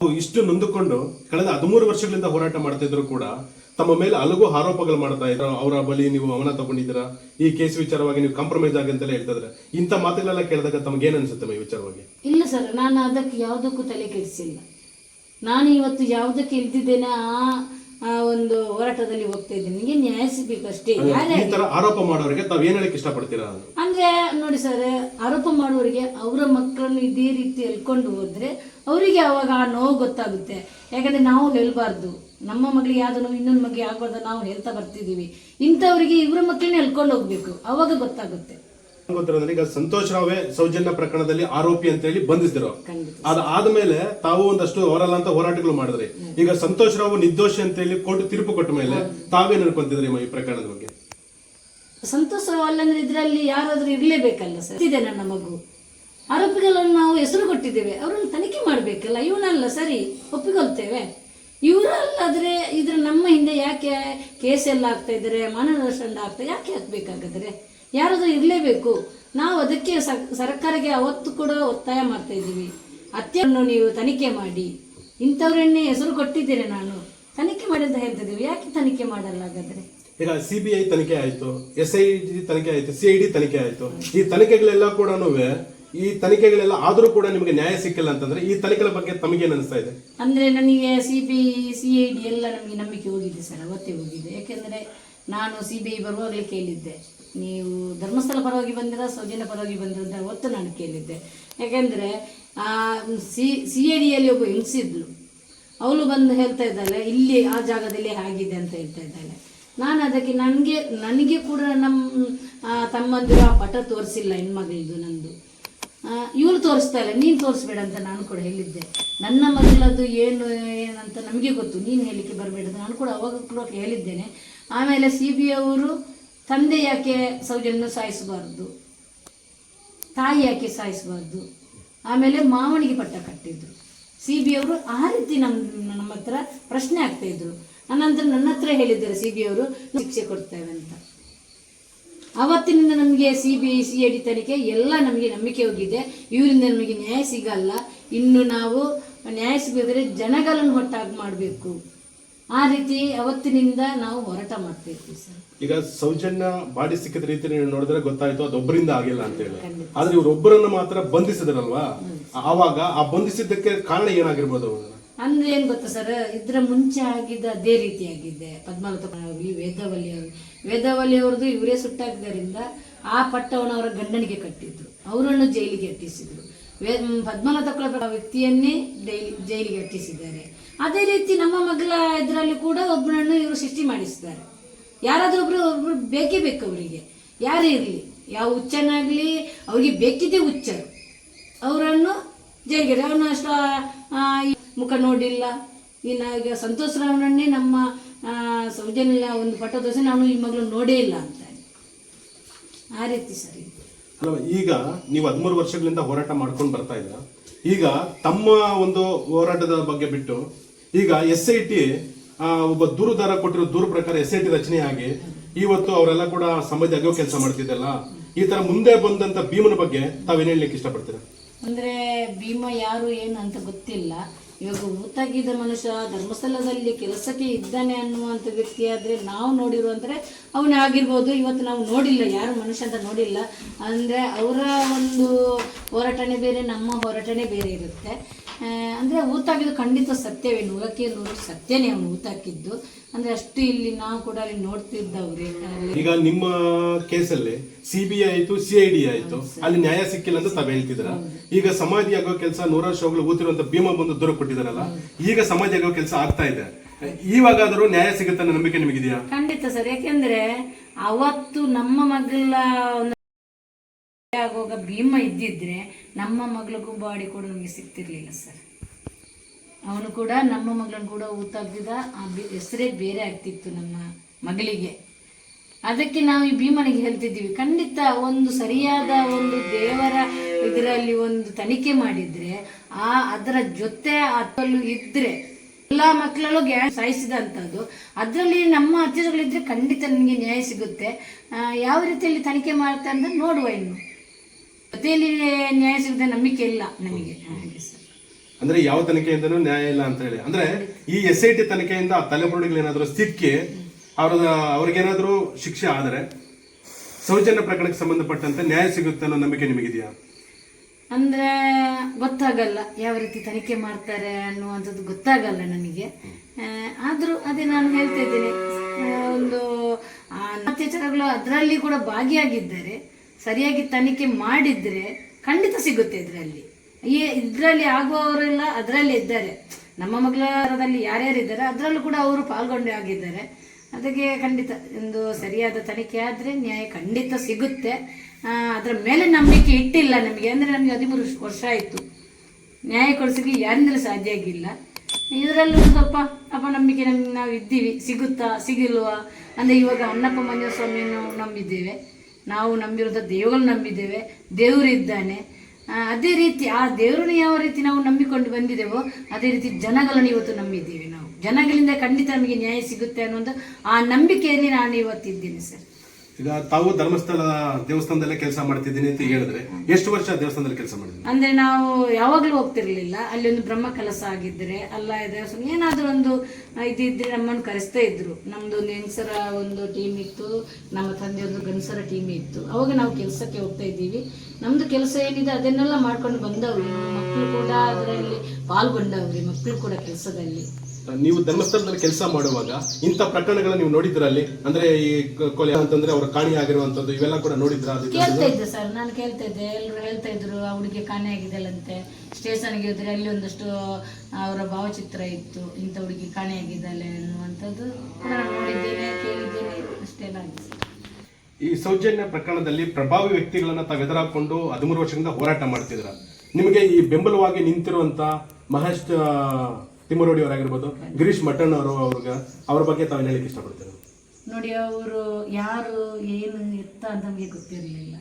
ಇಷ್ಟು ನೊಂದುಕೊಂಡು ಕಳೆದ ಹದಿಮೂರು ವರ್ಷಗಳಿಂದ ಹೋರಾಟ ಮಾಡ್ತಿದ್ರು ಕೂಡ ತಮ್ಮ ಮೇಲೆ ಅಲಗು ಆರೋಪಗಳು ಮಾಡ್ತಾ ಇದ್ರು. ಅವರ ಬಳಿ ನೀವು ಅವನ ತಗೊಂಡಿದ್ದೀರಾ? ಈ ಕೇಸ್ ವಿಚಾರವಾಗಿ ನೀವು ಕಾಂಪ್ರಮೈಸ್ ಆಗಿ ಅಂತಲೇ ಹೇಳ್ತಾ ಇದ್ರೆ ಇಂಥ ಮಾತುಗಳೆಲ್ಲ ಕೇಳಿದಾಗ ತಮ್ಗೆ ಏನ್ ಅನ್ಸುತ್ತೆ ಈ ವಿಚಾರವಾಗಿ? ಇಲ್ಲ ಸರ್, ನಾನು ಅದಕ್ಕೆ ಯಾವುದಕ್ಕೂ ತಲೆ ಕೆಡಿಸಿಲ್ಲ. ನಾನು ಇವತ್ತು ಯಾವುದಕ್ಕೆ ಇಲ್ದಿದ್ದೇನೆ ಆ ಒಂದು ಹೋರಾಟದಲ್ಲಿ ಹೋಗ್ತಾ ಇದ್ದೀನಿ. ನಿಮಗೆ ನ್ಯಾಯ ಸಿಗ್ಬೇಕಷ್ಟೇ ಈ ತರ ಆರೋಪ ಮಾಡೋರಿಗೆ ತಾವು ಏನ್ ಹೇಳಕ್ ಇಷ್ಟಪಡ್ತೀರಾ? ಅಂದ್ರೆ ನೋಡಿ ಸರ್ ಆರೋಪ ಮಾಡೋರಿಗೆ ಅವರ ಮಕ್ಕಳನ್ನು ಇದೇ ರೀತಿ ಎಲ್ಕೊಂಡು ಹೋದ್ರೆ ಅವರಿಗೆ ಅವಾಗ ಆ ನೋವು ಗೊತ್ತಾಗುತ್ತೆ. ಯಾಕಂದ್ರೆ ನಾವು ಹೇಳ್ಬಾರ್ದು. ನಮ್ಮ ಮಗಳಿಗೆ ಯಾವ್ದು ನೋವು ಇನ್ನೊಂದು ಮಗಳಿಗೆ ಆಗ್ಬಾರ್ದು ನಾವು ಹೇಳ್ತಾ ಬರ್ತಿದೀವಿ ಇಂಥವ್ರಿಗೆ ಇವರ ಮಕ್ಕಳನ್ನ ಎಲ್ಕೊಂಡು ಹೋಗ್ಬೇಕು. ಅವಾಗ ಗೊತ್ತಾಗುತ್ತೆ. ಗೊತ್ತಿರೋದ್ರೆ ಈಗ ಸಂತೋಷ್ ರಾವೇ ಸೌಜನ್ಯ ಪ್ರಕರಣದಲ್ಲಿ ಆರೋಪಿ ಅಂತ ಹೇಳಿ ಬಂಧಿಸಿದ್ರು ಅದಾದ್ಮೇಲೆ ತಾವು ಒಂದಷ್ಟು ಅವರಲ್ಲ ಅಂತ ಹೋರಾಟಗಳು ಮಾಡಿದ್ರಿ. ಈಗ ಸಂತೋಷ್ ರಾವ್ ನಿರ್ದೋಷಿ ಅಂತ ಹೇಳಿ ಕೋರ್ಟ್ ತೀರ್ಪು ಕೊಟ್ಟ ಮೇಲೆ ತಾವೇನ್ ಅನ್ಕೊಂತಿದ್ರಿ ಈ ಪ್ರಕರಣದ ಬಗ್ಗೆ? ಸಂತೋಷ್ ರಾವ್ ಅಲ್ಲಂದ್ರೆ ಇದರಲ್ಲಿ ಯಾರಾದ್ರೂ ಇರ್ಲೇಬೇಕಲ್ಲ ಸರ್? ಇದೆ ನನ್ನ ಮಗು. ಆರೋಪಿಗಳನ್ನು ನಾವು ಹೆಸರು ಕೊಟ್ಟಿದ್ದೇವೆ. ಅವರನ್ನು ತನಿಖೆ ಮಾಡಬೇಕಲ್ಲ? ಇವನಲ್ಲ ಸರಿ, ಒಪ್ಪಿಕೊಳ್ತೇವೆ. ಇವರಲ್ಲಾದ್ರೆ ಇದ್ರ ನಮ್ಮ ಹಿಂದೆ ಯಾಕೆ ಕೇಸ್ ಎಲ್ಲ ಆಗ್ತಾ ಇದ್ದಾರೆ ಮಾನನಷ್ಟ ಆಗ್ತಾ ಯಾಕೆ ಹಾಕ್ಬೇಕಾಗಿದ್ರೆ? ಯಾರಾದ್ರೂ ಇರಲೇಬೇಕು. ನಾವು ಅದಕ್ಕೆ ಸರ್ಕಾರಕ್ಕೆ ಅವತ್ತು ಕೂಡ ಒತ್ತಾಯ ಮಾಡ್ತಾ ಇದ್ದೀವಿ. ಅತ್ಯನ್ನು ನೀವು ತನಿಖೆ ಮಾಡಿ. ಇಂಥವರನ್ನೇ ಹೆಸರು ಕೊಟ್ಟಿದ್ದೀರಿ ನಾನು. ತನಿಖೆ ಮಾಡಿ ಅಂತ ಹೇಳ್ತಿದ್ದೀವಿ. ಯಾಕೆ ತನಿಖೆ ಮಾಡಲ್ಲ ಹಾಗಾದ್ರೆ? ಈಗ ಸಿಬಿಐ ತನಿಖೆ ಆಯಿತು ಎಸ್ ಐ ಡಿ ತನಿಖೆ ಆಯ್ತು ಸಿ ಐ ಡಿ ತನಿಖೆ ಆಯಿತು. ಈ ತನಿಖೆಗಳೆಲ್ಲ ಕೂಡ ಈ ತನಿಖೆಗಳೆಲ್ಲ ಆದರೂ ಕೂಡ ನಿಮಗೆ ನ್ಯಾಯ ಸಿಕ್ಕಿಲ್ಲ ಅಂತಂದ್ರೆ ಈ ತನಿಖೆಗಳ ಬಗ್ಗೆ ತಮಗೆ ಅನಿಸ್ತಾ ಇದೆ? ಅಂದ್ರೆ ನನಗೆ C B C I D ಎಲ್ಲ ನಮಗೆ ನಂಬಿಕೆ ಹೋಗಿದೆ ಸರ್ ಅವತ್ತೇ ಹೋಗಿದೆ. ಯಾಕೆಂದ್ರೆ ನಾನು ಸಿ ಬಿ ಐ ಬರುವಾಗಲೇ ಕೇಳಿದ್ದೆ. ನೀವು ಧರ್ಮಸ್ಥಳ ಪರವಾಗಿ ಬಂದಿರ, ಸೌಜನ್ಯ ಪರವಾಗಿ ಬಂದಿರ ಅಂತ ಅವತ್ತು ನಾನು ಕೇಳಿದ್ದೆ. ಯಾಕೆಂದ್ರೆ ಸಿ ಸಿ ಎ ಡಿಯಲ್ಲಿ ಒಬ್ಬ ಹೆಂಗಸಿದ್ಲು ಅವಳು ಬಂದು ಹೇಳ್ತಾ ಇದ್ದಾಳೆ, ಇಲ್ಲಿ ಆ ಜಾಗದಲ್ಲಿ ಆಗಿದೆ ಅಂತ ಹೇಳ್ತಾ ಇದ್ದಾಳೆ. ನಾನು ಅದಕ್ಕೆ ನನಗೆ ನನಗೆ ಕೂಡ ನಮ್ಮ ತಮ್ಮಂದಿರು ಆ ಪಟ ತೋರಿಸಿಲ್ಲ ಹೆಣ್ಮಗಳಿದು ನಂದು. ಇವಳು ತೋರಿಸ್ತಾ ಇಲ್ಲ, ನೀನು ತೋರಿಸ್ಬೇಡ ಅಂತ ನಾನು ಕೂಡ ಹೇಳಿದ್ದೆ. ನನ್ನ ಮಗಳದ್ದು ಏನು, ಏನಂತ ನಮಗೆ ಗೊತ್ತು. ನೀನು ಹೇಳಲಿಕ್ಕೆ ಬರಬೇಡ ನಾನು ಕೂಡ ಅವಾಗ ಕೂಡ ಹೇಳಿದ್ದೇನೆ. ಆಮೇಲೆ ಸಿ ಬಿ ಅವರು ತಂದೆ ಯಾಕೆ ಸೌಜನ್ಯ ಸಾಯಿಸಬಾರ್ದು? ತಾಯಿ ಯಾಕೆ ಸಾಯಿಸಬಾರ್ದು? ಆಮೇಲೆ ಮಾವನಿಗೆ ಪಟ್ಟ ಕಟ್ಟಿದ್ರು. ಸಿ ಬಿ ಅವರು ಆ ರೀತಿ ನಮ್ಮ ನಮ್ಮ ಹತ್ರ ಪ್ರಶ್ನೆ ಆಗ್ತಾ ಇದ್ರು. ಅನಂತರ ನನ್ನ ಹತ್ರ ಹೇಳಿದ್ದಾರೆ ಸಿ ಬಿ ಅವರು ಶಿಕ್ಷೆ ಕೊಡ್ತೇವೆ ಅಂತ. ಅವತ್ತಿನಿಂದ ನಮಗೆ C B C I D ತನಿಖೆ ಎಲ್ಲ ನಮಗೆ ನಂಬಿಕೆ ಹೋಗಿದೆ. ಇವರಿಂದ ನಮಗೆ ನ್ಯಾಯ ಸಿಗಲ್ಲ. ಇನ್ನು ನಾವು ನ್ಯಾಯ ಸಿಗಿದ್ರೆ ಜನಗಳನ್ನು ಒಟ್ಟಾಗಿ ಮಾಡಬೇಕು. ಆ ರೀತಿ ಅವತ್ತಿನಿಂದ ನಾವು ಹೋರಾಟ ಮಾಡ್ತಾ ಸರ್. ಈಗ ಸೌಜನ್ಯ ಬಾಡಿ ಸಿಕ್ಕಿದ ರೀತಿ ನೀವು ನೋಡಿದ್ರೆ ಗೊತ್ತಾಯ್ತು ಅದೊಬ್ಬರಿಂದ ಆಗಿಲ್ಲ ಅಂತ ಹೇಳಿ. ಆದ್ರೆ ಇವರೊಬ್ಬರನ್ನ ಮಾತ್ರ ಬಂಧಿಸಿದ್ರಲ್ವಾ? ಆವಾಗ ಆ ಬಂಧಿಸಿದ್ದಕ್ಕೆ ಕಾರಣ ಏನಾಗಿರ್ಬೋದು ಅಂದ್ರೆ ಏನ್ ಗೊತ್ತಾ ಸರ್? ಇದ್ರ ಮುಂಚೆ ಆಗಿದ್ದ ಅದೇ ರೀತಿ ಆಗಿದ್ದೆ ಪದ್ಮಾವತ ವೇದವಲ್ಲಿ ಅವರು. ವೇದವಲ್ಲಿ ಅವ್ರದ್ದು ಇವರೇ ಸುಟ್ಟಾಗಿದ್ದರಿಂದ ಆ ಪಟ್ಟವನ್ನು ಅವರ ಗಂಡನಿಗೆ ಕಟ್ಟಿದ್ರು. ಅವರನ್ನು ಜೈಲಿಗೆ ಅಟ್ಟಿಸಿದ್ರು. ವೇ ಪದ್ಮನಾಥ ವ್ಯಕ್ತಿಯನ್ನೇ ಜೈಲಿಗೆ ಅಟ್ಟಿಸಿದ್ದಾರೆ. ಅದೇ ರೀತಿ ನಮ್ಮ ಮಗಳ ಇದರಲ್ಲಿ ಕೂಡ ಒಬ್ಬನನ್ನು ಇವರು ಸೃಷ್ಟಿ ಮಾಡಿಸಿದ್ದಾರೆ. ಯಾರಾದರೂ ಒಬ್ರು ಒಬ್ರು ಬೇಕೇ ಬೇಕು ಅವರಿಗೆ. ಯಾರೇ ಇರಲಿ, ಯಾವ ಹುಚ್ಚನಾಗಲಿ, ಅವ್ರಿಗೆ ಬೇಕಿದ್ದೆ ಹುಚ್ಚರು. ಅವರನ್ನು ಜೈಲಿಗೆ ಅವನು ಅಷ್ಟು ಮುಖ ನೋಡಿಲ್ಲ. ಇನ್ನು ಸಂತೋಷ್ ರಾವ್ನನ್ನೇ ನಮ್ಮ ಸೌಜನ್ಯ ಒಂದು ಪಟ್ಟ ನಾನು ಈ ಮಗಳು ನೋಡೇ ಇಲ್ಲ ಅಂತ ಆ ರೀತಿ ಸರಿ ಈಗ ನೀವು ಹದಿಮೂರು ವರ್ಷಗಳಿಂದ ಹೋರಾಟ ಮಾಡ್ಕೊಂಡು ಬರ್ತಾ ಇದ್ರ ಈಗ ತಮ್ಮ ಒಂದು ಹೋರಾಟದ ಬಗ್ಗೆ ಬಿಟ್ಟು, ಈಗ ಎಸ್ ಐ ಟಿ ಒಬ್ಬ ದೂರುದಾರ ಕೊಟ್ಟಿರೋ ದೂರು ಪ್ರಕಾರ ಎಸ್ ಐ ಟಿ ರಚನೆ ಆಗಿ ಇವತ್ತು ಅವರೆಲ್ಲ ಕೂಡ ಸಮಾಜ ಅಗೋ ಕೆಲಸ ಮಾಡ್ತಿದ್ದಲ್ಲ, ಈ ತರ ಮುಂದೆ ಬಂದಂತ ಭೀಮನ ಬಗ್ಗೆ ತಾವೇನ್ ಹೇಳಲಿಕ್ಕೆ ಇಷ್ಟಪಡ್ತೀರಾ? ಅಂದ್ರೆ ಭೀಮ ಯಾರು ಏನು ಅಂತ ಗೊತ್ತಿಲ್ಲ. ಇವಾಗ ಊತಾಗಿದ್ದ ಮನುಷ್ಯ ಧರ್ಮಸ್ಥಳದಲ್ಲಿ ಕೆಲಸಕ್ಕೆ ಇದ್ದಾನೆ ಅನ್ನುವಂಥ ವ್ಯಕ್ತಿ ಆದರೆ ನಾವು ನೋಡಿರೋ ಅಂದರೆ ಅವನೇ ಆಗಿರ್ಬೋದು. ಇವತ್ತು ನಾವು ನೋಡಿಲ್ಲ, ಯಾರು ಮನುಷ್ಯ ಅಂತ ನೋಡಿಲ್ಲ. ಅಂದರೆ ಅವರ ಒಂದು ಹೋರಾಟನೆ ಬೇರೆ, ನಮ್ಮ ಹೋರಾಟನೆ ಬೇರೆ ಇರುತ್ತೆ. ಅಂದರೆ ಊತಾಗಿದ್ದು ಖಂಡಿತ ಸತ್ಯವೇ ನೂರಕ್ಕೆ ನೂರು ಸತ್ಯನೇ ಅವನು ಊತಾಕಿದ್ದು. ಅಂದ್ರೆ ಅಷ್ಟು ಇಲ್ಲಿ ನಾವು ಕೂಡ ಅಲ್ಲಿ ನೋಡ್ತಿದ್ದವ್ರಿ ಈಗ ನಿಮ್ಮ ಕೇಸಲ್ಲಿ ಸಿಬಿಐ ಆಯ್ತು ಸಿ ಐ ಡಿ ಆಯ್ತು. ಅಲ್ಲಿ ನ್ಯಾಯ ಸಿಕ್ಕಿಲ್ಲ ಅಂತ ತಾವ್ ಹೇಳ್ತಿದ್ರ ಈಗ ಸಮಾಧಿ ಆಗೋ ಕೆಲಸ ನೂರಾರು ಶೋಗಳು ಊತಿರುವಂತ ಭೀಮ ಬಂದು ದೂರ ಕೊಟ್ಟಿದಾರಲ್ಲ ಈಗ ಸಮಾಧಿ ಆಗೋ ಕೆಲಸ ಆಗ್ತಾ ಇದೆ. ಇವಾಗಾದರೂ ನ್ಯಾಯ ಸಿಗುತ್ತೆ ಅನ್ನೋ ನಂಬಿಕೆ ನಿಮಗಿದೆಯಾ? ಖಂಡಿತ ಸರ್ ಯಾಕೆಂದ್ರೆ ಅವತ್ತು ನಮ್ಮ ಮಗಳ ಒಂದು ಆಗುವಾಗ ಭೀಮ ಇದ್ದಿದ್ರೆ ನಮ್ಮ ಮಗಳಿಗೂ ಬಾಡಿ ಕೂಡ ನಮಗೆ ಸಿಗ್ತಿರ್ಲಿಲ್ಲ ಸರ್. ಅವನು ಕೂಡ ನಮ್ಮ ಮಗಳನ್ನು ಕೂಡ ಊತಾಗ್ದಿದ್ದ ಆ ಹೆಸರೇ ಬೇರೆ ಆಗ್ತಿತ್ತು ನಮ್ಮ ಮಗಳಿಗೆ. ಅದಕ್ಕೆ ನಾವು ಈ ಭೀಮನಿಗೆ ಹೇಳ್ತಿದ್ದೀವಿ, ಖಂಡಿತ ಒಂದು ಸರಿಯಾದ ಒಂದು ದೇವರ ಇದರಲ್ಲಿ ಒಂದು ತನಿಖೆ ಮಾಡಿದ್ರೆ, ಆ ಅದರ ಜೊತೆ ಅದರಲ್ಲೂ ಇದ್ರೆ, ಎಲ್ಲ ಮಕ್ಕಳಲ್ಲೂ ಗ್ಯಾ ಸಾಯಿಸಿದಂಥದ್ದು ಅದರಲ್ಲಿ ನಮ್ಮ ಅತ್ಯಾಚಾರಗಳಿದ್ರೆ ಖಂಡಿತ ನನಗೆ ನ್ಯಾಯ ಸಿಗುತ್ತೆ. ಯಾವ ರೀತಿಯಲ್ಲಿ ತನಿಖೆ ಮಾಡ್ತಾರೆ ಅಂತ ನೋಡುವ ಇನ್ನು. ಜೊತೆಯಲ್ಲಿ ನ್ಯಾಯ ಸಿಗುತ್ತೆ ನಂಬಿಕೆ ಇಲ್ಲ ನಮಗೆ. ಅಂದ್ರೆ ಯಾವ ತನಿಖೆಯಿಂದನೂ ನ್ಯಾಯ ಇಲ್ಲ ಅಂತ ಹೇಳಿ. ಅಂದ್ರೆ ಈ ಎಸ್ ಐ ಟಿ ತನಿಖೆಯಿಂದ ತಲೆಬುರುಡಿಗಳೇನಾದ್ರೂ ಸಿಕ್ಕಿ ಅವ್ರ ಅವ್ರಿಗೇನಾದ್ರೂ ಶಿಕ್ಷೆ ಆದರೆ ಸೌಜನ್ಯ ಪ್ರಕರಣಕ್ಕೆ ಸಂಬಂಧಪಟ್ಟಂತೆ ನ್ಯಾಯ ಸಿಗುತ್ತೆ ಅನ್ನೋ ನಂಬಿಕೆ ನಿಮಗಿದೆಯಾ? ಅಂದ್ರೆ ಗೊತ್ತಾಗಲ್ಲ ಯಾವ ರೀತಿ ತನಿಖೆ ಮಾಡ್ತಾರೆ ಅನ್ನುವಂಥದ್ದು ಗೊತ್ತಾಗಲ್ಲ ನನಗೆ. ಆದರೂ ಅದೇ ನಾನು ಹೇಳ್ತಾ ಇದ್ದೇನೆ. ಒಂದು ಅತ್ಯಾಚಾರಗಳು ಅದರಲ್ಲಿ ಕೂಡ ಭಾಗಿಯಾಗಿದ್ದಾರೆ, ಸರಿಯಾಗಿ ತನಿಖೆ ಮಾಡಿದ್ರೆ ಖಂಡಿತ ಸಿಗುತ್ತೆ ಇದರಲ್ಲಿ. ಈ ಇದರಲ್ಲಿ ಆಗುವವರೆಲ್ಲ ಅದರಲ್ಲಿ ಇದ್ದಾರೆ. ನಮ್ಮ ಮಗಳದಲ್ಲಿ ಯಾರ್ಯಾರಿದ್ದಾರೆ, ಅದರಲ್ಲೂ ಕೂಡ ಅವರು ಪಾಲ್ಗೊಂಡೇ ಆಗಿದ್ದಾರೆ. ಅದಕ್ಕೆ ಖಂಡಿತ ಒಂದು ಸರಿಯಾದ ತನಿಖೆ ಆದರೆ ನ್ಯಾಯ ಖಂಡಿತ ಸಿಗುತ್ತೆ. ಅದರ ಮೇಲೆ ನಂಬಿಕೆ ಇಟ್ಟಿಲ್ಲ ನಮಗೆ. ಅಂದರೆ ನಮಗೆ ಹದಿಮೂರು ವರ್ಷ ಆಯಿತು. ನ್ಯಾಯ ಕೊಡಿಸಲಿಕ್ಕೆ ಯಾರಿಂದಲೂ ಸಾಧ್ಯ ಆಗಿಲ್ಲ. ಇದರಲ್ಲೂ ಸ್ವಲ್ಪ ಅಪ್ಪ ನಂಬಿಕೆ ನಮ್ಗೆ ನಾವು ಇದ್ದೀವಿ. ಸಿಗುತ್ತಾ, ಸಿಗಿಲ್ವಾ? ಅಂದರೆ ಇವಾಗ ಅಣ್ಣಪ್ಪ ಮಂಜಸ್ವಾಮಿಯನ್ನು ಸ್ವಾಮಿಯನ್ನು ನಂಬಿದ್ದೇವೆ. ನಾವು ನಂಬಿರೋದ ದೇವರು ನಂಬಿದ್ದೇವೆ. ದೇವರಿದ್ದಾನೆ ಅದೇ ರೀತಿ ಆ ದೇವರನ್ನು ಯಾವ ರೀತಿ ನಾವು ನಂಬಿಕೊಂಡು ಬಂದಿದ್ದೇವೋ ಅದೇ ರೀತಿ ಜನಗಳನ್ನು ಇವತ್ತು ನಂಬಿದ್ದೀವಿ ನಾವು. ಜನಗಳಿಂದ ಖಂಡಿತ ನಮಗೆ ನ್ಯಾಯ ಸಿಗುತ್ತೆ ಅನ್ನೋದು ಆ ನಂಬಿಕೆಯಲ್ಲಿ ನಾನು ಇವತ್ತಿದ್ದೀನಿ ಸರ್. ಈಗ ತಾವು ಧರ್ಮಸ್ಥಳ ದೇವಸ್ಥಾನದಲ್ಲೇ ಕೆಲಸ ಮಾಡ್ತಿದ್ದೀನಿ ಅಂತ ಹೇಳಿದ್ರೆ ಎಷ್ಟು ವರ್ಷ ದೇವಸ್ಥಾನದಲ್ಲಿ ಕೆಲಸ ಮಾಡಿದ್ರಿ? ಅಂದ್ರೆ ನಾವು ಯಾವಾಗ್ಲೂ ಹೋಗ್ತಿರ್ಲಿಲ್ಲ. ಅಲ್ಲಿ ಒಂದು ಬ್ರಹ್ಮ ಕೆಲಸ ಆಗಿದ್ರೆ ಅಲ್ಲ ದೇವಸ್ಥಾನ ಏನಾದರೂ ಒಂದು ಇದಿದ್ರೆ ನಮ್ಮನ್ನು ಕರೆಸ್ತಾ ಇದ್ರು. ನಮ್ದು ಒಂದು ಹೆಂಗಸರ ಒಂದು ಟೀಮ್ ಇತ್ತು, ನಮ್ಮ ತಂದೆಯೊಂದು ಗಂಡಸರ ಟೀಮ್ ಇತ್ತು. ಅವಾಗ ನಾವು ಕೆಲಸಕ್ಕೆ ಹೋಗ್ತಾ ಇದ್ದೀವಿ. ನಮ್ದು ಕೆಲಸ ಏನಿದೆ ಅದನ್ನೆಲ್ಲ ಮಾಡ್ಕೊಂಡು ಬಂದವ್ರಿ. ಮಕ್ಕಳು ಕೂಡ ಅದರಲ್ಲಿ ಪಾಲ್ಗೊಂಡವ್ರಿ ಮಕ್ಕಳು ಕೂಡ ಕೆಲಸದಲ್ಲಿ. ನೀವು ಧರ್ಮಸ್ಥಳದಲ್ಲಿ ಕೆಲಸ ಮಾಡುವಾಗ ಇಂಥ ಪ್ರಕರಣಗಳನ್ನ ನೀವು ನೋಡಿದ್ರ ಅಲ್ಲಿ ಅಂದ್ರೆ ಈ ಕೊಲೆ ಅಂತಂದ್ರೆ ಅವ್ರ ಕಾಣಿ ಆಗಿರುವಂತದ್ದು ಇವೆಲ್ಲ ಕೂಡ ನೋಡಿದ್ರ? ಅದಕ್ಕೆ ಕೇಳ್ತಾ ಇದ್ದೆ ಸರ್ ನಾನು ಕೇಳ್ತಾ ಇದ್ದೆ. ಎಲ್ಲರೂ ಹೇಳ್ತಾ ಇದ್ರು ಆ ಹುಡುಗಿ ಕಾಣೆ ಆಗಿದ್ದಲ್ಲಂತೆ ಸ್ಟೇಷನ್ಗೆ ಹೋದ್ರೆ ಅಲ್ಲಿ ಒಂದಷ್ಟು ಅವರ ಭಾವಚಿತ್ರ ಇತ್ತು. ಇಂಥ ಹುಡುಗಿ ಕಾಣೆ ಆಗಿದ್ದಾಳೆ ಅನ್ನುವಂಥದ್ದು ನಾನು ನೋಡಿದ್ದೇನೆ ಕೇಳಿದ್ದೇನೆ. ಅಷ್ಟೇ ಈ ಸೌಜನ್ಯ ಪ್ರಕರಣದಲ್ಲಿ ಪ್ರಭಾವಿ ವ್ಯಕ್ತಿಗಳನ್ನ ತಾವು ಎದುರಾಕೊಂಡು ಹದಿಮೂರು ವರ್ಷದಿಂದ ಹೋರಾಟ ಮಾಡ್ತಿದ್ರ. ನಿಮಗೆ ಈ ಬೆಂಬಲವಾಗಿ ನಿಂತಿರುವಂತ ಮಹೇಶ್ ಆ, ತಿಮ್ಮರೋಡಿ ಅವರಾಗಿರ್ಬೋದು, ಗಿರೀಶ್ ಮಟ್ಟಣ್ಣ ಅವರು ಅವ್ರಿಗೆ, ಅವ್ರ ಬಗ್ಗೆ ತಾವು ಹೇಳಕ್ಕೆ ಇಷ್ಟಪಡ್ತೀರಾ? ನೋಡಿ, ಅವರು ಯಾರು, ಏನು ಎತ್ತ ಅಂತ ನಮಗೆ ಗೊತ್ತಿರಲಿಲ್ಲ.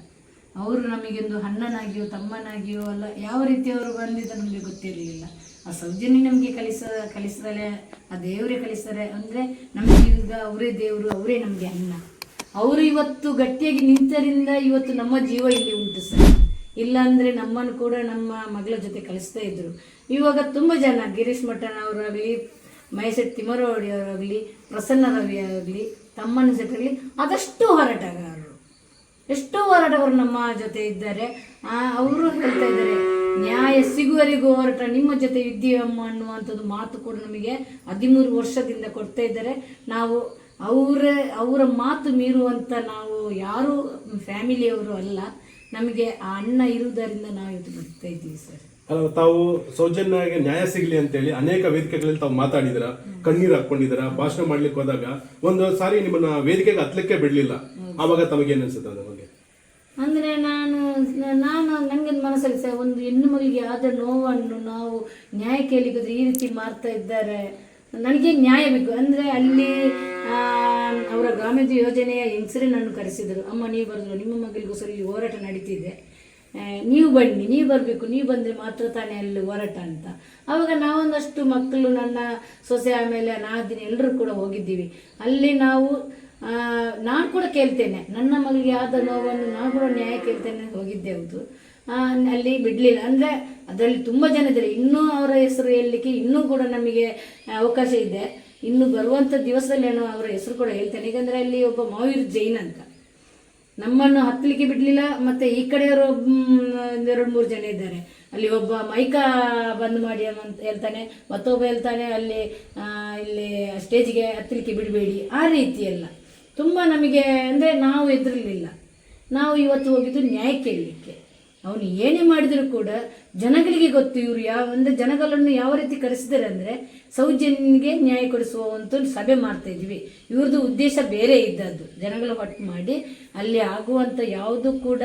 ಅವರು ನಮಗೊಂದು ಅಣ್ಣನಾಗಿಯೋ, ತಮ್ಮನಾಗಿಯೋ ಅಲ್ಲ, ಯಾವ ರೀತಿ ಅವರು ಬಂದಿದ್ದ ನಮಗೆ ಗೊತ್ತಿರಲಿಲ್ಲ. ಆ ಸೌಜನ್ಯ ನಮಗೆ ಕಲಿಸ ಕಲಿಸ್ತಾರೆ ಆ ದೇವರೇ ಕಲಿಸ್ತಾರೆ ಅಂದರೆ ನಮಗೆ ಈಗ ಅವರೇ ದೇವರು, ಅವರೇ ನಮಗೆ ಅಣ್ಣ. ಅವರು ಇವತ್ತು ಗಟ್ಟಿಯಾಗಿ ನಿಂತರಿಂದ ಇವತ್ತು ನಮ್ಮ ಜೀವ ಇಲ್ಲಿ ಉಂಟು ಸರ್. ಇಲ್ಲ ಅಂದ್ರೆ ನಮ್ಮನ್ನು ಕೂಡ ನಮ್ಮ ಮಗಳ ಜೊತೆ ಕಲಿಸ್ತಾ ಇದ್ರು. ಇವಾಗ ತುಂಬ ಜನ, ಗಿರೀಶ್ ಮಠನವರಾಗ್ಲಿ, ಮೈಸೆಟ್ ಅವರಾಗ್ಲಿ ಅವರಾಗಲಿ ಪ್ರಸನ್ನ ರವಿ ಆಗಲಿ ತಮ್ಮನ ಜೊತೆಗಲಿ ಅದಷ್ಟು ಹೋರಾಟಗಾರರು. ಎಷ್ಟೋ ಹೋರಾಟಗಾರರು ನಮ್ಮ ಜೊತೆ ಇದ್ದಾರೆ. ಅವರು ಹೇಳ್ತಾ ಇದ್ದಾರೆ, ನ್ಯಾಯ ಸಿಗುವರಿಗೂ ಹೋರಾಟ, ನಿಮ್ಮ ಜೊತೆ ಇದ್ದೀವಮ್ಮ ಅನ್ನುವಂಥದ್ದು ಮಾತು ಕೂಡ ನಮಗೆ ಹದಿಮೂರು ವರ್ಷದಿಂದ ಕೊಡ್ತಾ ಇದ್ದಾರೆ. ನಾವು ಅವರ ಅವರ ಮಾತು ಮೀರುವಂಥ ನಾವು ಯಾರು ಫ್ಯಾಮಿಲಿಯವರು ಅಲ್ಲ. ನಮಗೆ ಆ ಅಣ್ಣ ಇರುವುದರಿಂದ ನಾವು ಇದು ಬರ್ತಾ ಇದ್ದೀವಿ ಸರ್ ಅಲ್ಲ, ತಾವು ಸೌಜನ್ಯಗೆ ನ್ಯಾಯ ಸಿಗ್ಲಿ ಅಂತೇಳಿ ಅನೇಕ ವೇದಿಕೆಗಳಲ್ಲಿ ತಾವು ಮಾತಾಡಿದ್ರ ಕಣ್ಣೀರು ಹಾಕೊಂಡಿದ್ರ ಭಾಷಣ ಮಾಡ್ಲಿಕ್ಕೆ ಹೋದಾಗ ಒಂದು ಸಾರಿ ನಿಮ್ಮನ್ನ ವೇದಿಕೆಗೆ ಹತ್ಲಿಕ್ಕೆ ಬಿಡ್ಲಿಲ್ಲ. ಆವಾಗ ತಮಗೆ ಅನ್ಸುತ್ತೆ ಅದ್ರ ಬಗ್ಗೆ? ಅಂದ್ರೆ ನಾನು ನಾನು ನನಗೆ ಮನಸ್ಸಲ್ಲಿ ಸರ್ ಒಂದು ಹೆಣ್ಣು ಮಗಳಿಗೆ ಆದ ನೋವನ್ನು ನಾವು ನ್ಯಾಯ ಕೇಳಿದ್ರೆ ಈ ರೀತಿ ಮಾಡ್ತಾ ಇದ್ದಾರೆ. ನನಗೆ ನ್ಯಾಯ ಬೇಕು. ಅಂದರೆ ಅಲ್ಲಿ ಅವರ ಗ್ರಾಮೀಣ ಯೋಜನೆಯ ಹೆಂಗಸರೇ ನನ್ನ ಕರೆಸಿದರು. ಅಮ್ಮ, ನೀವು ಬರೆದ್ರು ನಿಮ್ಮ ಮಗಳಿಗೋಸ್ಕರ ಇಲ್ಲಿ ಹೋರಾಟ ನಡೀತಿದೆ. ನೀವು ಬನ್ನಿ, ನೀವು ಬರಬೇಕು. ನೀವು ಬಂದರೆ ಮಾತ್ರ ತಾನೇ ಅಲ್ಲಿ ಹೋರಾಟ ಅಂತ. ಆವಾಗ ನಾವೊಂದಷ್ಟು ಮಕ್ಕಳು, ನನ್ನ ಸೊಸೆ ಆಮೇಲೆ ನಾದಿನಿ ಎಲ್ಲರೂ ಕೂಡ ಹೋಗಿದ್ದೀವಿ. ಅಲ್ಲಿ ನಾವು ನಾನು ಕೂಡ ಕೇಳ್ತೇನೆ. ನನ್ನ ಮಗಳಿಗೆ ಆದ ನೋವನ್ನು ನಾನು ಕೂಡ ನ್ಯಾಯ ಕೇಳ್ತೇನೆ ಹೋಗಿದ್ದೆ ಹೌದು. ಅಲ್ಲಿ ಬಿಡಲಿಲ್ಲ. ಅಂದರೆ ಅದರಲ್ಲಿ ತುಂಬ ಜನ ಇದ್ದಾರೆ ಇನ್ನೂ ಅವರ ಹೆಸರು ಹೇಳಲಿಕ್ಕೆ ಇನ್ನೂ ಕೂಡ ನಮಗೆ ಅವಕಾಶ ಇದೆ. ಇನ್ನು ಬರುವಂಥ ದಿವಸದಲ್ಲಿ ನಾನು ಅವರ ಹೆಸರು ಕೂಡ ಹೇಳ್ತೇನೆ. ಯಾಕಂದರೆ ಅಲ್ಲಿ ಒಬ್ಬ ಮಹಾವೀರ್ ಜೈನ್ ಅಂತ. ನಮ್ಮನ್ನು ಹತ್ತಲಿಕ್ಕೆ ಬಿಡಲಿಲ್ಲ, ಮತ್ತೆ ಈ ಕಡೆಯವರು ಎರಡು ಮೂರು ಜನ ಇದ್ದಾರೆ. ಅಲ್ಲಿ ಒಬ್ಬ ಮೈಕ ಬಂದ್ ಮಾಡಿ ಅಂತ ಹೇಳ್ತಾನೆ, ಮತ್ತೊಬ್ಬ ಹೇಳ್ತಾನೆ, ಅಲ್ಲಿ ಇಲ್ಲಿ ಸ್ಟೇಜ್ಗೆ ಹತ್ತಲಿಕ್ಕೆ ಬಿಡಬೇಡಿ. ಆ ರೀತಿ ಎಲ್ಲ ತುಂಬ ನಮಗೆ, ಅಂದರೆ ನಾವು ಎದುರಲಿಲ್ಲ ನಾವು ಇವತ್ತು ಹೋಗಿದ್ದು ನ್ಯಾಯ ಕೇಳಲಿಕ್ಕೆ ಅವನು ಏನೇ ಮಾಡಿದರೂ ಕೂಡ ಜನಗಳಿಗೆ ಗೊತ್ತು ಇವರು ಯಾವ ಅಂದರೆ ಜನಗಳನ್ನು ಯಾವ ರೀತಿ ಕರೆಸಿದ್ದಾರೆ ಅಂದರೆ ಸೌಜನ್ಯನಿಗೆ ನ್ಯಾಯ ಕೊಡಿಸುವ ಒಂದು ಸಭೆ ಮಾಡ್ತಾ ಇದ್ವಿ. ಇವ್ರದ್ದು ಉದ್ದೇಶ ಬೇರೆ ಇದ್ದದ್ದು. ಜನಗಳ ಹೊಟ್ಟು ಮಾಡಿ ಅಲ್ಲಿ ಆಗುವಂಥ ಯಾವುದು ಕೂಡ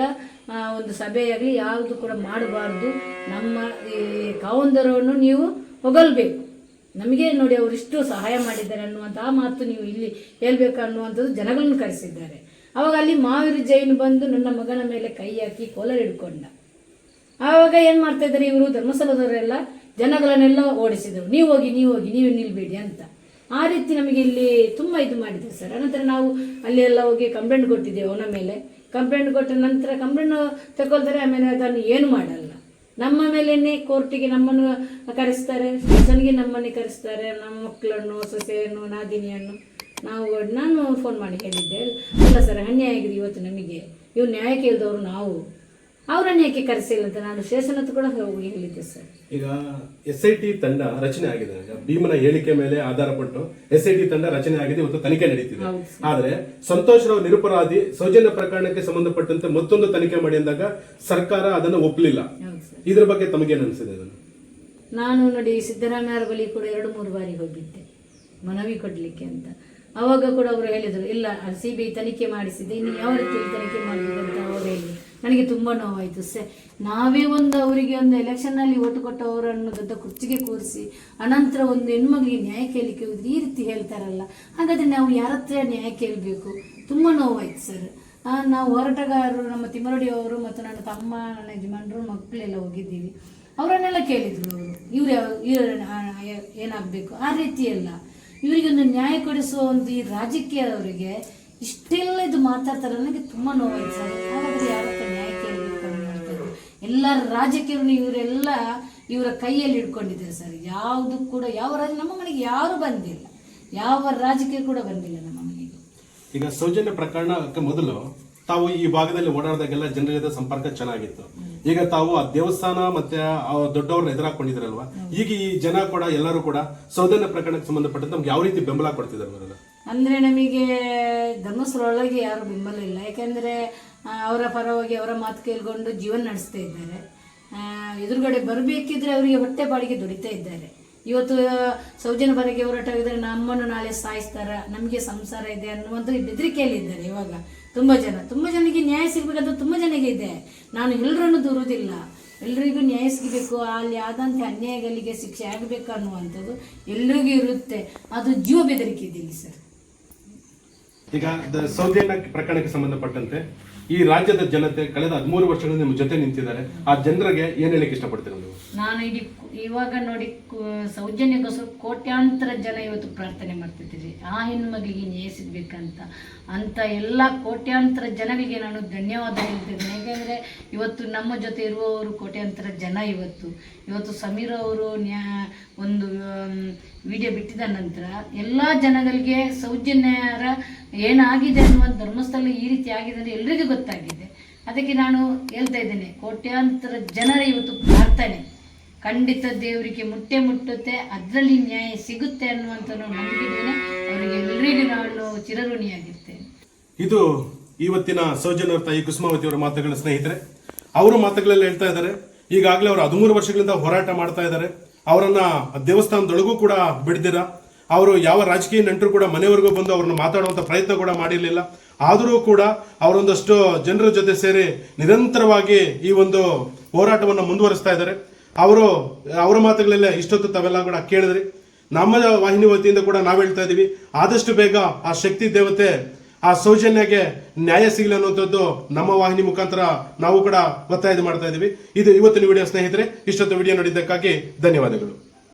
ಒಂದು ಸಭೆಯಾಗಲಿ ಯಾವುದು ಕೂಡ ಮಾಡಬಾರ್ದು. ನಮ್ಮ ಈ ಕಾವಂದರವನ್ನು ನೀವು ಹೊಗಲ್ಬೇಕು ನಮಗೆ ನೋಡಿ ಅವರಿಷ್ಟು ಸಹಾಯ ಮಾಡಿದ್ದಾರೆ ಅನ್ನುವಂಥ ಆ ಮಾತು ನೀವು ಇಲ್ಲಿ ಹೇಳ್ಬೇಕು ಅನ್ನುವಂಥದ್ದು ಜನಗಳನ್ನು ಕರೆಸಿದ್ದಾರೆ. ಆವಾಗ ಅಲ್ಲಿ ಮಾವೀರ ಜೈನ್ ಬಂದು ನನ್ನ ಮಗನ ಮೇಲೆ ಕೈ ಹಾಕಿ ಕೋಲರ್ ಹಿಡ್ಕೊಂಡ. ಆವಾಗ ಏನು ಮಾಡ್ತಾ ಇದ್ದಾರೆ ಇವರು? ಧರ್ಮಸ್ಥಳದವರೆಲ್ಲ ಜನಗಳನ್ನೆಲ್ಲ ಓಡಿಸಿದರು. ನೀವು ಹೋಗಿ ನೀವು ಹೋಗಿ, ನೀವು ನಿಲ್ಬೇಡಿ ಅಂತ. ಆ ರೀತಿ ನಮಗೆ ಇಲ್ಲಿ ತುಂಬ ಇದು ಮಾಡಿದ್ರು ಸರ್. ಅನಂತರ ನಾವು ಅಲ್ಲಿ ಎಲ್ಲ ಹೋಗಿ ಕಂಪ್ಲೇಂಟ್ ಕೊಟ್ಟಿದ್ದೇವೆ ಅವನ ಮೇಲೆ. ಕಂಪ್ಲೇಂಟ್ ಕೊಟ್ಟ ನಂತರ ಕಂಪ್ಲೇಂಟ್ ತಗೊಳ್ತಾರೆ ಆಮೇಲೆ ಅದನ್ನು ಏನು ಮಾಡಲ್ಲ. ನಮ್ಮ ಮೇಲೇ ಕೋರ್ಟಿಗೆ ನಮ್ಮನ್ನು ಕರೆಸ್ತಾರೆ. ಸ್ಟೇಷನ್ಗೆ ನಮ್ಮನ್ನೇ ಕರೆಸ್ತಾರೆ. ನಮ್ಮ ಮಕ್ಕಳನ್ನು, ಸೊಸೆಯನ್ನು, ನಾದಿನಿಯನ್ನು. ನಾವು ನಾನು ಫೋನ್ ಮಾಡಿ ಹೇಳಿದ್ದೆ. ಅಲ್ಲ ಸರ್ ಅನ್ಯಾಯ ಆಗಿದೆ ಇವತ್ತು ನಮಗೆ. ಇವ್ರು ನ್ಯಾಯ ಕೇಳಿದವರು ನಾವು. ಅವರನ್ನು ಯಾಕೆ ಕರೆಸಿಲ್ಲ ಅಂತ ನಾನು ಸ್ಟೇಷನ್ ಹತ್ರ ಕೂಡ ಹೋಗಿ ಹೇಳಿದ್ದೆ ಸರ್. ಈಗ ಎಸ್ ಐ ಟಿ ತಂಡ ರಚನೆ ಆಗಿದೆ. ಭೀಮನ ಹೇಳಿಕೆ ಮೇಲೆ ಆಧಾರ ಪಟ್ಟು ಎಸ್ ಐ ಟಿ ತಂಡ ರಚನೆ ಆಗಿದೆ ಇವತ್ತು ತನಿಖೆ ನಡೀತಿದೆ. ಆದರೆ ಸಂತೋಷ್ ರಾವ್ ನಿರಪರಾಧಿ ಸೌಜನ್ಯ ಪ್ರಕರಣಕ್ಕೆ ಸಂಬಂಧಪಟ್ಟಂತೆ ಮತ್ತೊಂದು ತನಿಖೆ ಮಾಡಿ ಅಂದಾಗ ಸರ್ಕಾರ ಅದನ್ನು ಒಪ್ಪಲಿಲ್ಲ. ಇದ್ರ ಬಗ್ಗೆ ತಮಗೇನು ಅನಿಸಿದೆ ಅದನ್ನು? ನಾನು ನೋಡಿ ಸಿದ್ದರಾಮಯ್ಯ ಬಳಿ ಕೂಡ ಎರಡು ಮೂರು ಬಾರಿ ಹೋಗಿದ್ದೆ. ಮನವಿ ಕೊಡಲಿಕ್ಕೆ ಅಂತ. ಅವಾಗ ಕೂಡ ಅವರು ಹೇಳಿದರು, ಇಲ್ಲ ಸಿ ಬಿ ತನಿಖೆ ಮಾಡಿಸಿದೆ, ಇನ್ನು ಯಾವ ರೀತಿ ತನಿಖೆ ಮಾಡಬೇಕು ಅಂತ ಅವರು ಹೇಳಿ. ನನಗೆ ತುಂಬ ನೋವಾಯಿತು. ಸೆ, ನಾವೇ ಒಂದು ಅವರಿಗೆ ಒಂದು ಎಲೆಕ್ಷನ್ನಲ್ಲಿ ಓಟು ಕೊಟ್ಟವರನ್ನು ದೊಡ್ಡ ಕುರ್ಚಿಗೆ ಕೂರಿಸಿ, ಅನಂತರ ಒಂದು ಹೆಣ್ಮಗಳಿಗೆ ನ್ಯಾಯ ಕೇಳಿಕೆ ಹೋದ್ರೆ ಈ ರೀತಿ ಹೇಳ್ತಾರಲ್ಲ, ಹಾಗಾದರೆ ನಾವು ಯಾರ ಹತ್ರ ನ್ಯಾಯ ಕೇಳಬೇಕು? ತುಂಬ ನೋವಾಯಿತು, ಸರ್. ನಾವು ಹೋರಾಟಗಾರರು, ನಮ್ಮ ತಿಮ್ಮರಡಿ ಅವರು ಮತ್ತು ನನ್ನ ತಮ್ಮ, ನನ್ನ ಯಜಮಾನರು, ಮಕ್ಕಳೆಲ್ಲ ಹೋಗಿದ್ದೀವಿ. ಅವರನ್ನೆಲ್ಲ ಕೇಳಿದ್ರು ಅವರು. ಇವ್ರು ಯಾವ ಏನಾಗಬೇಕು? ಆ ರೀತಿ ಅಲ್ಲ. ಇವರಿಗೊಂದು ನ್ಯಾಯ ಕೊಡಿಸುವ ಒಂದು ಈ ರಾಜಕೀಯದವರಿಗೆ ಇಷ್ಟೆಲ್ಲ ಇದು ಮಾತಾಡ್ತಾರೆ, ನನಗೆ ತುಂಬ ನೋವಾಯ್ತು ಸರ್. ಹಾಗಾದ್ರೆ ಯಾರತ್ರ ನ್ಯಾಯ ಕೇಳಬೇಕು ಎಲ್ಲ ರಾಜಕೀಯರು ಇವರೆಲ್ಲ ಇವರ ಕೈಯಲ್ಲಿ ಇಟ್ಕೊಂಡಿದ್ದಾರೆ ಸರ್. ಯಾವುದು ಕೂಡ ಯಾವ ರಾಜ, ನಮ್ಮ ಮನೆಗೆ ಯಾರು ಬಂದಿಲ್ಲ. ಯಾವ ರಾಜಕೀಯ ಕೂಡ ಬಂದಿಲ್ಲ ನಮ್ಮ ಮನೆಗೆ. ಈಗ ಸೌಜನ್ಯ ಪ್ರಕರಣಕ್ಕೆ ಮೊದಲು ತಾವು ಈ ಭಾಗದಲ್ಲಿ ಓಡಾಡಿದಾಗೆಲ್ಲ ಜನರ ಸಂಪರ್ಕ ಚೆನ್ನಾಗಿತ್ತು. ಈಗ ತಾವು ಆ ದೇವಸ್ಥಾನ ಮತ್ತೆ ಆ ದೊಡ್ಡವ್ರನ್ನ ಎದುರಾಕೊಂಡಿದ್ರಲ್ವಾ? ಈಗ ಈ ಜನ ಕೂಡ ಎಲ್ಲರೂ ಕೂಡ ಸೌಜನ್ಯ ಪ್ರಕರಣಕ್ಕೆ ಸಂಬಂಧಪಟ್ಟಂತೆ ನಮ್ಗೆ ಯಾವ ರೀತಿ ಬೆಂಬಲ ಕೊಡ್ತಿದ್ದಾರೆ ಅಂದರೆ ನಮಗೆ ಧರ್ಮಸ್ಥಳೊಳಗೆ ಯಾರು ಬೆಂಬಲ ಇಲ್ಲ. ಯಾಕೆಂದರೆ ಅವರ ಪರವಾಗಿ ಅವರ ಮಾತು ಕೇಳ್ಕೊಂಡು ಜೀವನ ನಡೆಸ್ತಾ ಇದ್ದಾರೆ. ಎದುರುಗಡೆ ಬರಬೇಕಿದ್ರೆ ಅವರಿಗೆ ಹೊಟ್ಟೆ ಬಾಡಿಗೆ ದುಡಿತಾ ಇದ್ದಾರೆ. ಇವತ್ತು ಸೌಜನ್ಯ ಬರಗೆ ಹೋರಾಟವಿದ್ರೆ ನಮ್ಮನ್ನು ನಾಳೆ ಸಾಯಿಸ್ತಾರ, ನಮಗೆ ಸಂಸಾರ ಇದೆ ಅನ್ನುವಂಥ ಬೆದರಿಕೆಯಲ್ಲಿದ್ದಾರೆ ಇವಾಗ. ತುಂಬ ಜನ, ತುಂಬ ಜನಕ್ಕೆ ನ್ಯಾಯ ಸಿಗಬೇಕಂತ ತುಂಬ ಜನಕ್ಕೆ ಇದೆ. ನಾನು ಎಲ್ಲರನ್ನು ದೂರುವುದಿಲ್ಲ ಎಲ್ರಿಗೂ ನ್ಯಾಯ ಸಿಗಬೇಕು, ಅಲ್ಲಿ ಆದಂಥ ಅನ್ಯಾಯಗಳಿಗೆ ಶಿಕ್ಷೆ ಆಗಬೇಕು ಅನ್ನುವಂಥದ್ದು ಎಲ್ರಿಗೂ ಇರುತ್ತೆ. ಅದು ಜೀವ ಬೆದರಿಕೆ ಇದೆ ಸರ್. ಈಗ ಸೌಜನ್ಯ ಪ್ರಕರಣಕ್ಕೆ ಸಂಬಂಧಪಟ್ಟಂತೆ ಈ ರಾಜ್ಯದ ಜನತೆ ಕಳೆದ ಹದಿಮೂರು ವರ್ಷಗಳಿಂದ ನಿಮ್ಮ ಜೊತೆ ನಿಂತಿದ್ದಾರೆ. ಆ ಜನರಿಗೆ ಏನ್ ಹೇಳಿಕ್ ಇಷ್ಟಪಡ್ತೀರಾ ನೀವು? ನಾನು ಇಡೀ ಇವಾಗ ನೋಡಿ ಸೌಜನ್ಯಕ್ಕೋಸ್ಕರ ಕೋಟ್ಯಾಂತರ ಜನ ಇವತ್ತು ಪ್ರಾರ್ಥನೆ ಮಾಡ್ತಿದ್ದೀರಿ. ಆ ಹೆಣ್ಮಗಳಿಗೆ ನ್ಯಾಯ ಅಂತ ಎಲ್ಲ ಕೋಟ್ಯಾಂತರ ಜನಗಳಿಗೆ ನಾನು ಧನ್ಯವಾದ ಹೇಳ್ತಿದ್ದೇನೆ. ಯಾಕೆಂದರೆ ಇವತ್ತು ನಮ್ಮ ಜೊತೆ ಇರುವವರು ಕೋಟ್ಯಾಂತರ ಜನ ಇವತ್ತು. ಇವತ್ತು ಸಮೀರ್ ಅವರು ನ್ಯಾ ಒಂದು ವಿಡಿಯೋ ಬಿಟ್ಟಿದ ನಂತರ ಎಲ್ಲ ಜನಗಳಿಗೆ ಸೌಜನ್ಯರ ಏನಾಗಿದೆ ಅನ್ನುವಂಥ ಧರ್ಮಸ್ಥಳ ಈ ರೀತಿ ಆಗಿದೆ ಅಂದರೆ ಎಲ್ರಿಗೂ ಗೊತ್ತಾಗಿದೆ. ಅದಕ್ಕೆ ನಾನು ಹೇಳ್ತಾ ಇದ್ದೇನೆ, ಕೋಟ್ಯಾಂತರ ಜನರ ಇವತ್ತು ಪ್ರಾರ್ಥನೆ. ಖಂಡಿತ ದೇವರಿಗೆ ಮುಟ್ಟೆ ಮುಟ್ಟುತ್ತೆ, ಅದರಲ್ಲಿ ನ್ಯಾಯ ಸಿಗುತ್ತೆ ಅನ್ನುವಂಥ ನಂಬಿಕೆ ಇದ್ದೇನೆ ಅವರಿಗೆ ಎಲ್ರಿಗೂ ನಾನು ಚಿರಋಣಿಯಾಗಿರ್ತೇನೆ. ಇದು ಇವತ್ತಿನ ಸೌಜನ್ಯ ತಾಯಿ ಕುಸುಮಾವತಿ ಅವರ ಮಾತುಗಳ ಸ್ನೇಹಿತರೆ. ಅವರ ಮಾತುಗಳಲ್ಲಿ ಹೇಳ್ತಾ ಇದ್ದಾರೆ. ಈಗಾಗಲೇ ಅವರು ಹದಿಮೂರು ವರ್ಷಗಳಿಂದ ಹೋರಾಟ ಮಾಡ್ತಾ ಇದ್ದಾರೆ. ಅವರನ್ನ ದೇವಸ್ಥಾನದೊಳಗೂ ಕೂಡ ಬಿಡ್ದಿರ? ಅವರು ಯಾವ ರಾಜಕೀಯ ನೆಂಟರು ಕೂಡ ಮನೆವರೆಗೂ ಬಂದು ಅವ್ರನ್ನ ಮಾತಾಡುವಂಥ ಪ್ರಯತ್ನ ಕೂಡ ಮಾಡಿರಲಿಲ್ಲ. ಆದರೂ ಕೂಡ ಅವರೊಂದಷ್ಟು ಜನರ ಜೊತೆ ಸೇರಿ ನಿರಂತರವಾಗಿ ಈ ಒಂದು ಹೋರಾಟವನ್ನು ಮುಂದುವರಿಸ್ತಾ ಇದ್ದಾರೆ. ಅವರು, ಅವರ ಮಾತುಗಳಲ್ಲೇ ಇಷ್ಟೊತ್ತು ತಾವೆಲ್ಲ ಕೂಡ ಕೇಳಿದ್ರಿ. ನಮ್ಮ ವಾಹಿನಿ ವತಿಯಿಂದ ಕೂಡ ನಾವು ಹೇಳ್ತಾ ಇದೀವಿ ಆದಷ್ಟು ಬೇಗ ಆ ಶಕ್ತಿ ದೇವತೆ ಆ ಸೌಜನ್ಯಗೆ ನ್ಯಾಯ ಸಿಗಲಿ ಅನ್ನುವಂಥದ್ದು ನಮ್ಮ ವಾಹಿನಿ ಮುಖಾಂತರ ನಾವು ಕೂಡ ಒತ್ತಾಯ ಮಾಡ್ತಾ ಇದೀವಿ ಇದು ಇವತ್ತಿನ ವಿಡಿಯೋ ಸ್ನೇಹಿತರೆ, ಇಷ್ಟೊತ್ತು ವಿಡಿಯೋ ನೋಡಿದ್ದಕ್ಕಾಗಿ ಧನ್ಯವಾದಗಳು.